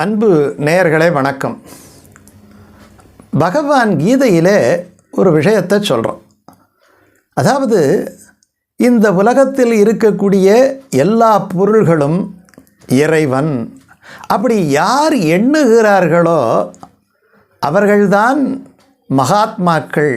அன்பு நேயர்களே வணக்கம். பகவான் கீதையிலே ஒரு விஷயத்தை சொல்கிறோம் அதாவது இந்த உலகத்தில் இருக்கக்கூடிய எல்லா பொருள்களும் இறைவன். அப்படி யார் எண்ணுகிறார்களோ அவர்கள்தான் மகாத்மாக்கள்.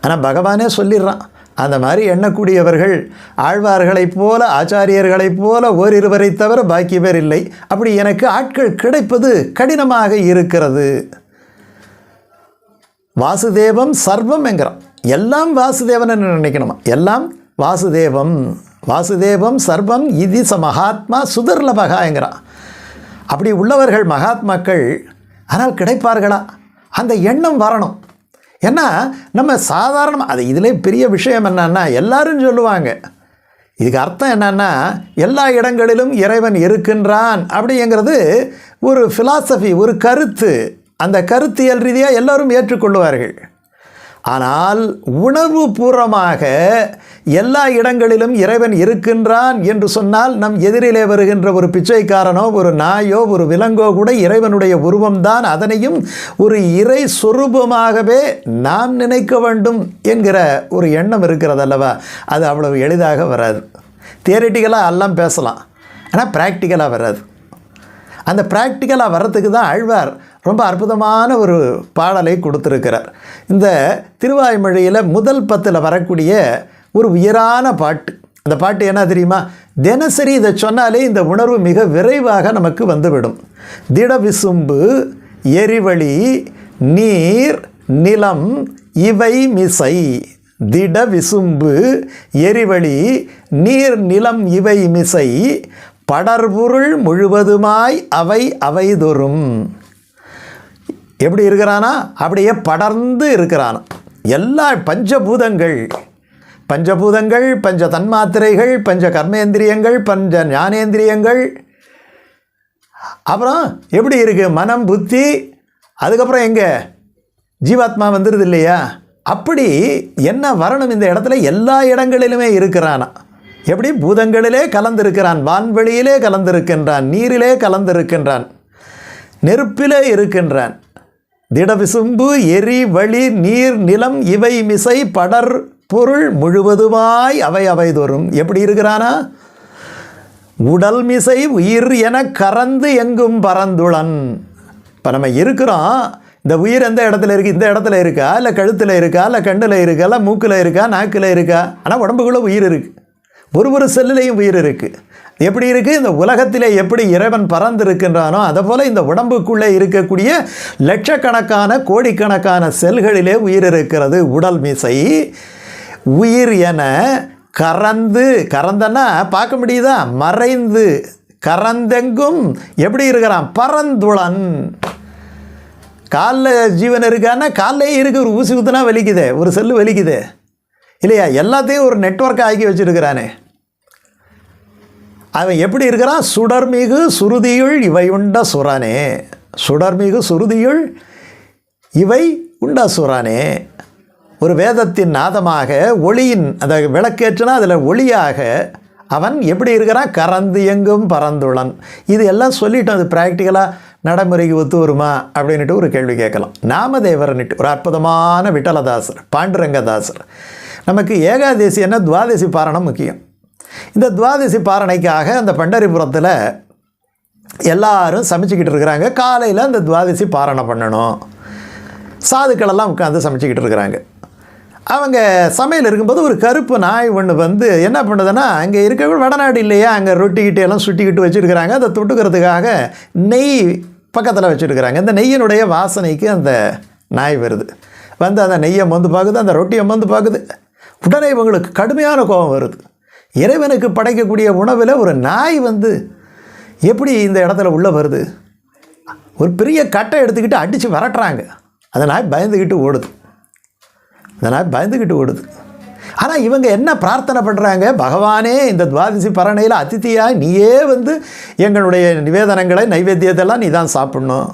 ஆனால் பகவானே சொல்லிடுறான் அந்த மாதிரி எண்ணக்கூடியவர்கள் ஆழ்வார்களைப் போல ஆச்சாரியர்களைப் போல ஓரிருவரை தவிர பாக்கி பேர் இல்லை. அப்படி எனக்கு ஆட்கள் கிடைப்பது கடினமாக இருக்கிறது. வாசுதேவம் சர்வம் என்கிறான். எல்லாம் வாசுதேவன் நினைக்கணுமா? எல்லாம் வாசுதேவம். வாசுதேவம் சர்வம் இது ச மகாத்மா சுதர்லபகா என்கிறான். அப்படி உள்ளவர்கள் மகாத்மாக்கள் ஆனால் கிடைப்பார்களா? அந்த எண்ணம் வரணும். ஏன்னா நம்ம சாதாரணமாக அது இதிலே பெரிய விஷயம் என்னன்னா எல்லாரும் சொல்லுவாங்க. இதுக்கு அர்த்தம் என்னன்னா எல்லா இடங்களிலும் இறைவன் இருக்கின்றான் அப்படிங்கிறது ஒரு ஃபிலாசபி ஒரு கருத்து. அந்த கருத்தியல் ரீதியாக எல்லோரும் ஏற்றுக்கொள்வார்கள். ஆனால் உணர்வு பூர்வமாக எல்லா இடங்களிலும் இறைவன் இருக்கின்றான் என்று சொன்னால் நம் எதிரிலே வருகின்ற ஒரு பிச்சைக்காரனோ ஒரு நாயோ ஒரு விலங்கோ கூட இறைவனுடைய உருவம்தான். அதனையும் ஒரு இறை சொரூபமாகவே நாம் நினைக்க வேண்டும் என்கிற ஒரு எண்ணம் இருக்கிறது அல்லவா அது அவ்வளவு எளிதாக வராது. தியரிட்டிக்கலாக எல்லாம் பேசலாம். ஆனால் ப்ராக்டிக்கலாக வராது. அந்த ப்ராக்டிக்கலாக வர்றதுக்கு தான் ஆழ்வார் ரொம்ப அற்புதமான ஒரு பாடலை கொடுத்துருக்கிறார். இந்த திருவாய்மொழியில் முதல் பத்தில் வரக்கூடிய ஒரு உயரான பாட்டு. அந்த பாட்டு என்ன தெரியுமா? தினசரி இதை சொன்னாலே இந்த உணர்வு மிக விரைவாக நமக்கு வந்துவிடும். திட விசும்பு எரிவழி நீர் நிலம் இவை மிசை. திட விசும்பு எரிவழி நீர் நிலம் இவை மிசை. படர்பொருள் முழுவதுமாய் அவை அவைதொரும் எப்படி இருக்கிறானா? அப்படியே படர்ந்து இருக்கிறானா. எல்லா பஞ்சபூதங்கள் பஞ்சபூதங்கள் பஞ்ச தன்மாத்திரைகள் பஞ்ச கர்மேந்திரியங்கள் பஞ்ச ஞானேந்திரியங்கள். அப்புறம் எப்படி இருக்குது மனம் புத்தி அதுக்கப்புறம் எங்கே? ஜீவாத்மா வந்துடுது இல்லையா? அப்படி என்ன வரணும் இந்த இடத்துல? எல்லா இடங்களிலுமே இருக்கிறானா. எப்படி? பூதங்களிலே கலந்திருக்கிறான் வான்வெளியிலே கலந்திருக்கின்றான் நீரிலே கலந்திருக்கின்றான் நெருப்பிலே இருக்கின்றான். திடவிசும்பு எரி வழி நீர் நிலம் இவை மிசை படர் பொருள் முழுவதுமாய் அவை அவைதோறும். எப்படி இருக்கிறானா? உடல் மிசை உயிர் என கறந்து எங்கும் பறந்துளன். இப்போ நம்ம இருக்கிறோம். இந்த உயிர் எந்த இடத்துல இருக்குது இந்த இடத்துல இருக்கா? இல்லை கழுத்தில் இருக்கா? இல்லை கண்ணில் இருக்கா? இல்லை மூக்கில் இருக்கா? நாக்கில் இருக்கா? ஆனால் உடம்புக்குள்ளே உயிர் இருக்குது ஒரு ஒரு செல்லுலேயும் உயிர் இருக்குது எப்படி இருக்குது இந்த உலகத்திலே எப்படி இறைவன் பறந்திருக்கின்றானோ அதை போல் இந்த உடம்புக்குள்ளே இருக்கக்கூடிய லட்சக்கணக்கான கோடிக்கணக்கான செல்களிலே உயிர் இருக்கிறது. உடல் மீசை உயிர் என கறந்து கறந்தனா பார்க்க முடியுதா? மறைந்து கறந்தெங்கும். எப்படி இருக்கிறான்? பரந்துளன் காலில் ஜீவன் இருக்கான்னா காலையே இருக்கு. ஒரு ஊசி ஊத்துனா வலிக்குதே ஒரு செல்லு வலிக்குதே. இல்லையா? எல்லாத்தையும் ஒரு நெட்ஒர்க் ஆக்கி வச்சுருக்கிறானே. அவன் எப்படி இருக்கிறான்? சுடர்மிகு சுருதியுள் இவை உண்ட சுரானே. சுடர்மிகு சுருதியுள் இவை உண்ட சுரானே. ஒரு வேதத்தின் நாதமாக ஒளியின் அந்த விளக்கேற்றுனா அதில் ஒளியாக அவன் எப்படி இருக்கிறான்? கறந்து எங்கும் பறந்துளன். இது எல்லாம் சொல்லிட்டோம். அது ப்ராக்டிக்கலாக நடைமுறைக்கு ஒத்து வருமா? அப்படின்ட்டு ஒரு கேள்வி கேட்கலாம். நாமதேவர்னுட்டு ஒரு அற்புதமான விட்டலதாசர் பாண்டுரங்கதாசர். நமக்கு ஏகாதேசி என்ன? துவாதசி பாரணம் முக்கியம். இந்த துவாதசி பாரணைக்காக அந்த பண்டரிபுரத்தில் எல்லாரும் சமைச்சிக்கிட்டு இருக்கிறாங்க. காலையில் அந்த துவாதசி பாரணை பண்ணணும். சாதுக்களெல்லாம் உட்காந்து சமைச்சிக்கிட்டு இருக்கிறாங்க. அவங்க சமையல் இருக்கும்போது ஒரு கருப்பு நாய் ஒன்று வந்து என்ன பண்ணுதுன்னா அங்கே இருக்க வடநாடு இல்லையா அங்கே ரொட்டிக்கிட்டு எல்லாம் சுட்டிக்கிட்டு வச்சுருக்கிறாங்க. அதை தொட்டுக்கிறதுக்காக நெய் பக்கத்தில் வச்சுருக்கிறாங்க. இந்த நெய்யினுடைய வாசனைக்கு அந்த நாய் வருது. வந்து அந்த நெய்யை மந்து பார்க்குது அந்த ரொட்டியை மந்து பார்க்குது உடனே இவங்களுக்கு கடுமையான கோபம் வருது. இறைவனுக்கு படைக்கக்கூடிய உணவில் ஒரு நாய் வந்து எப்படி இந்த இடத்துல உள்ளே வருது? ஒரு பெரிய கட்டை எடுத்துக்கிட்டு அடித்து விரட்டுறாங்க. அந்த நாய் பயந்துக்கிட்டு ஓடுது. அந்த நாய் பயந்துக்கிட்டு ஓடுது. ஆனால் இவங்க என்ன பிரார்த்தனை பண்ணுறாங்க பகவானே இந்த துவாதசி பரணையில் அதித்தியாக நீயே வந்து எங்களுடைய நிவேதனங்களை நைவேத்தியத்தெல்லாம் நீ தான் சாப்பிட்ணும்.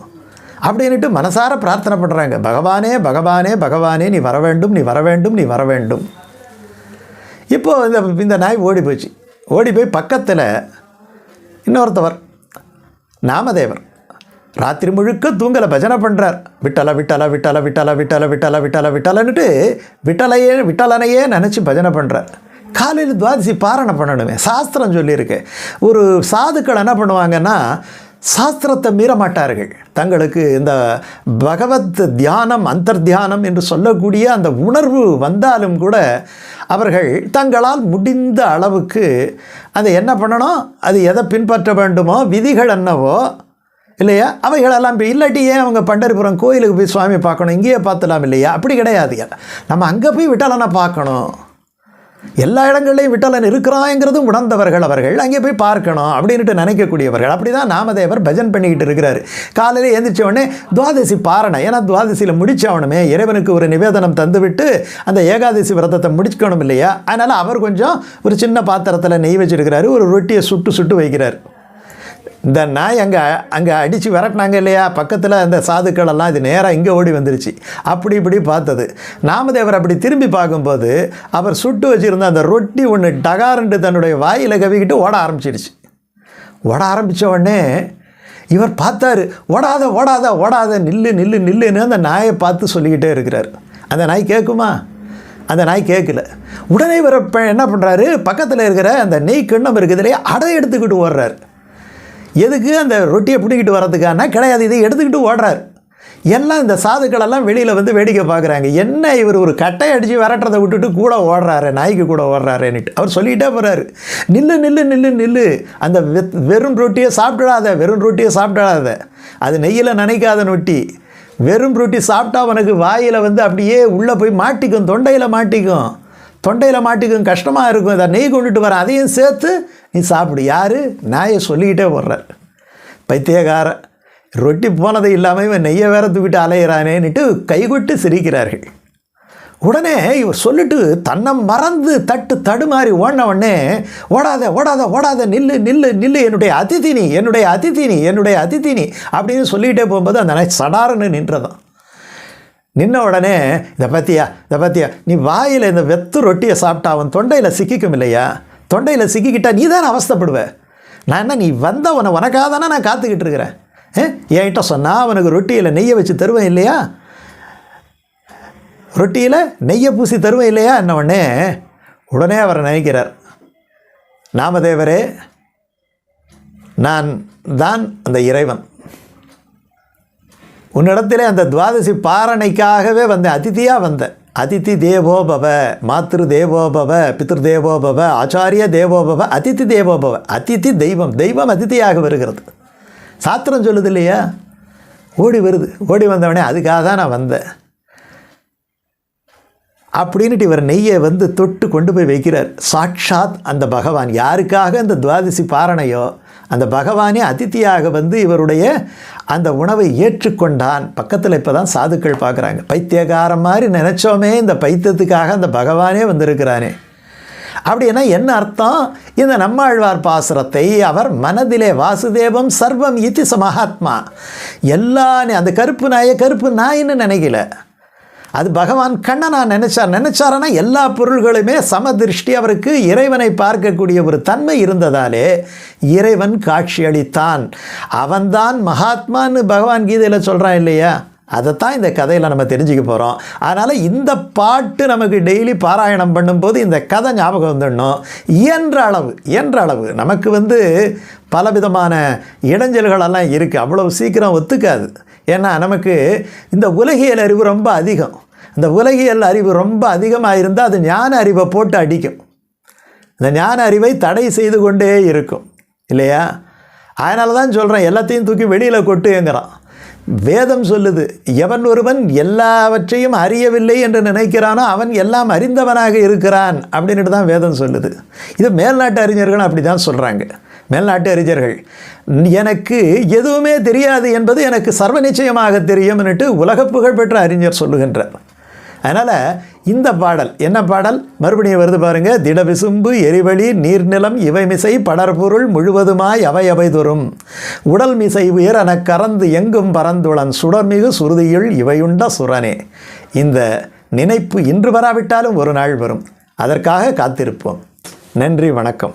அப்படின்ட்டு மனசார பிரார்த்தனை பண்ணுறாங்க பகவானே பகவானே பகவானே நீ வர வேண்டும் நீ வர வேண்டும் நீ வர வேண்டும் இப்போது இந்த இந்த நாய் ஓடி போச்சு. ஓடி போய் பக்கத்தில் இன்னொருத்தவர். நாமதேவர். ராத்திரி முழுக்க தூங்கலை பஜனை பண்ணுறார் விட்டல விட்டல விட்டல விட்டல விட்டல விட்டல விட்டல விட்டலன்னுட்டு விட்டலையே விட்டலனையே நினச்சி பஜனை பண்ணுறார் காலையில் துவாதசி பாரணை பண்ணணுமே. சாஸ்திரம் சொல்லியிருக்கு. ஒரு சாதுக்கள் என்ன பண்ணுவாங்கன்னா சாஸ்திரத்தை மீற மாட்டார்கள் தங்களுக்கு இந்த பகவத் தியானம் அந்தர் தியானம் என்று சொல்லக்கூடிய அந்த உணர்வு வந்தாலும் கூட அவர்கள் தங்களால் முடிந்த அளவுக்கு அதை என்ன பண்ணணும்? அது எதை பின்பற்ற வேண்டுமோ? விதிகள் என்னவோ? இல்லையா? அவைகளெல்லாம் இப்போ இல்லாட்டி ஏன் அவங்க பண்டரிபுரம் கோயிலுக்கு போய் சுவாமி பார்க்கணும்? இங்கேயே பார்த்துலாம் இல்லையா? அப்படி கிடையாது. நம்ம அங்கே போய் விட்டாலனா பார்க்கணும்? எல்லா இடங்கள்லையும் விட்டலன் இருக்கிறாங்கிறதும் உணர்ந்தவர்கள் அவர்கள். அங்கே போய் பார்க்கணும் அப்படின்ட்டு நினைக்கக்கூடியவர்கள். அப்படி தான் நாமதேவர் பஜன் பண்ணிக்கிட்டு இருக்கிறாரு. காலையில் எழுந்திரிச்ச உடனே துவாதசி பாரணை. ஏன்னா துவாதசியில் முடிச்சவனுமே. இறைவனுக்கு ஒரு நிவேதனம் தந்துவிட்டு அந்த ஏகாதசி விரதத்தை முடிச்சுக்கணும் இல்லையா? அதனால் அவர் கொஞ்சம் ஒரு சின்ன பாத்திரத்தில் நெய் வச்சிருக்கிறாரு. ஒரு ரொட்டியை சுட்டு சுட்டு வைக்கிறார். இந்த நாய் அங்கே அங்கே அடித்து விரட்டினாங்க இல்லையா? பக்கத்தில் அந்த சாதுக்கள் எல்லாம் இது நேராக இங்கே ஓடி வந்துருச்சு. அப்படி இப்படி பார்த்தது. நாமதேவர் அப்படி திரும்பி பார்க்கும்போது அவர் சுட்டு வச்சுருந்த அந்த ரொட்டி ஒன்று டகாரண்டு தன்னுடைய வாயில் கவிக்கிட்டு ஓட ஆரம்பிச்சிடுச்சு ஓட ஆரம்பித்த உடனே இவர் பார்த்தாரு ஓடாத ஓடாத ஓடாத நில்லு நில்லு நில்லுன்னு அந்த நாயை பார்த்து சொல்லிக்கிட்டே இருக்கிறார். அந்த நாய் கேட்குமா? அந்த நாய் கேட்கல. உடனே இவர் இப்போ என்ன பண்ணுறாரு பக்கத்தில் இருக்கிற அந்த நெய் கிண்ணம் இருக்குது இல்லையா? அடை எடுத்துக்கிட்டு ஓடுறாரு. எதுக்கு அந்த ரொட்டியை பிடிக்கிட்டு வர்றதுக்கான கிடையாது இதை எடுத்துக்கிட்டு ஓடுறாரு. எல்லாம் இந்த சாதுக்களெல்லாம் வெளியில் வந்து வேடிக்கை பார்க்குறாங்க. என்ன இவர் ஒரு கட்டை அடித்து விரட்டுறதை விட்டுட்டு கூட ஓடுறாரு நாய்க்கு கூட ஓடுறாருன்னுட்டு. அவர் சொல்லிகிட்டே போகிறாரு நில்லு நில்லு நில்லு நில்லு. அந்த வெத் வெறும் ரொட்டியை சாப்பிடாத வெறும் ரொட்டியை சாப்பிடாத. அது நெய்யில் நினைக்காத நொட்டி வெறும் ரொட்டி சாப்பிட்டா உனக்கு வாயில் வந்து அப்படியே உள்ளே போய் மாட்டிக்கும் தொண்டையில் மாட்டிக்கும். தொண்டையில் மாட்டிக்கும் கஷ்டமாக இருக்கும் இதை நெய் கொண்டுட்டு வர அதையும் சேர்த்து நீ சாப்பிடு. யார்? நாயை சொல்லிக்கிட்டே போடுறார் பைத்தியக்காரன். ரொட்டி போனது இல்லாமல் இவன் நெய்யை வேற தூக்கிட்டு அலையிறானேன்னுட்டு கைகொட்டு சிரிக்கிறார்கள். உடனே இவர் சொல்லிட்டு தன்னை மறந்து தட்டு தடுமாறி ஓடின உடனே ஓடாத ஓடாத ஓடாத நில்லு நில்லு நில்லு என்னுடைய அதிதினி என்னுடைய அதிதினி என்னுடைய அதிதினி அப்படின்னு சொல்லிகிட்டே போகும்போது அந்த சடாரன்னு சடாருன்னு நின்றதான் நின்ன உடனே இதை பற்றியா இதை பற்றியா நீ வாயில் இந்த வெத்து ரொட்டியை சாப்பிட்டா அவன் தொண்டையில் சிக்கிக்கும் இல்லையா? தொண்டையில் சிக்கிக்கிட்டா நீ தானே அவஸ்தப்படுவ? நான் என்ன நீ வந்த உன உனக்காக தானே நான் காத்துக்கிட்டு இருக்கிறேன்? என்கிட்ட சொன்னால் அவனுக்கு ரொட்டியில் நெய்யை வச்சு தருவேன் இல்லையா? ரொட்டியில் நெய்யை பூசி தருவேன் இல்லையா? என்ன உடனே உடனே அவரை நினைக்கிறார். நாமதேவரே நான் தான் அந்த இறைவன். உன்னிடத்திலே அந்த துவாதசி பாரணைக்காகவே வந்தேன் அதிதியாக வந்தேன் அதிதி தேவோபவ மாத்திரு தேவோபவ பித்ரு தேவோபவ ஆச்சாரிய தேவோபவ அதிதி தேவோபவ அதிதி தெய்வம் தெய்வம் அதிதியாக வருகிறது. சாத்திரம் சொல்லுது இல்லையா? ஓடி வருது. ஓடி வந்தவனே அதுக்காக தான் நான் வந்தேன். அப்படின்ட்டு இவர் நெய்யை வந்து தொட்டு கொண்டு போய் வைக்கிறார். சாட்சாத் அந்த பகவான். யாருக்காக அந்த துவாதசி பாரணையோ அந்த பகவானே அதித்தியாக வந்து இவருடைய அந்த உணவை ஏற்றுக்கொண்டான். பக்கத்தில் இப்போ தான் சாதுக்கள் பார்க்குறாங்க. பைத்தியகாரம் மாதிரி நினச்சோமே இந்த பைத்தியத்துக்காக அந்த பகவானே வந்திருக்கிறானே. அப்படின்னா என்ன அர்த்தம்? இந்த நம்மாழ்வார் பாசுரத்தை அவர் மனதிலே வாசுதேவம் சர்வம் இத்தி சமஹாத்மா எல்லா அந்த கருப்பு நாயை கருப்பு நாயின்னு நினைக்கல. அது பகவான் கண்ணனா நினைச்சார். நினச்சாருன்னா எல்லா பொருள்களுமே சமதிருஷ்டி. அவருக்கு இறைவனை பார்க்கக்கூடிய ஒரு தன்மை இருந்ததாலே இறைவன் காட்சி அளித்தான். அவன்தான் மகாத்மான்னு பகவான் கீதையில் சொல்கிறான் இல்லையா? அதைத்தான் இந்த கதையில் நம்ம தெரிஞ்சுக்க போகிறோம் அதனால் இந்த பாட்டு நமக்கு டெய்லி பாராயணம் பண்ணும்போது இந்த கதை ஞாபகம் வந்துடணும். இயன்ற அளவு இயன்ற அளவு. நமக்கு வந்து பலவிதமான இடைஞ்சல்களெல்லாம் இருக்குது அவ்வளோ சீக்கிரம் ஒத்துக்காது. ஏன்னா நமக்கு இந்த உலகியல் அறிவு ரொம்ப அதிகம். இந்த உலகியல் அறிவு ரொம்ப அதிகமாக இருந்தால் அது ஞான அறிவை போட்டு அடிக்கும். இந்த ஞான அறிவை தடை செய்து கொண்டே இருக்கும். இல்லையா? அதனால தான் சொல்கிறேன் எல்லாத்தையும் தூக்கி வெளியில் கொட்டுங்கிறான் வேதம் சொல்லுது எவன் ஒருவன் எல்லாவற்றையும் அறியவில்லை என்று நினைக்கிறானோ அவன் எல்லாம் அறிந்தவனாக இருக்கிறான். அப்படின்ட்டு தான் வேதம் சொல்லுது. இது மேல்நாட்டு அறிஞர்கள் அப்படி தான் சொல்கிறாங்க மேல்நாட்டு அறிஞர்கள் எனக்கு எதுவுமே தெரியாது என்பது எனக்கு சர்வ நிச்சயமாக தெரியும்னுட்டு உலக புகழ்பெற்ற அறிஞர் சொல்லுகின்றார். அதனால் இந்த பாடல் என்ன பாடல்? மறுபடியும் வருது பாருங்க திடவிசும்பு எரிவழி நீர்நிலம் இவை மிசை படற்பொருள் முழுவதுமாய் அவை அவை தோறும். உடல் மிசை உயர் கறந்து எங்கும் பறந்துளன் சுடர்மிகு சுருதியுள் இவையுண்ட சுரனே. இந்த நினைப்பு இன்று வராவிட்டாலும் ஒரு நாள் வரும். அதற்காக காத்திருப்போம். நன்றி வணக்கம்.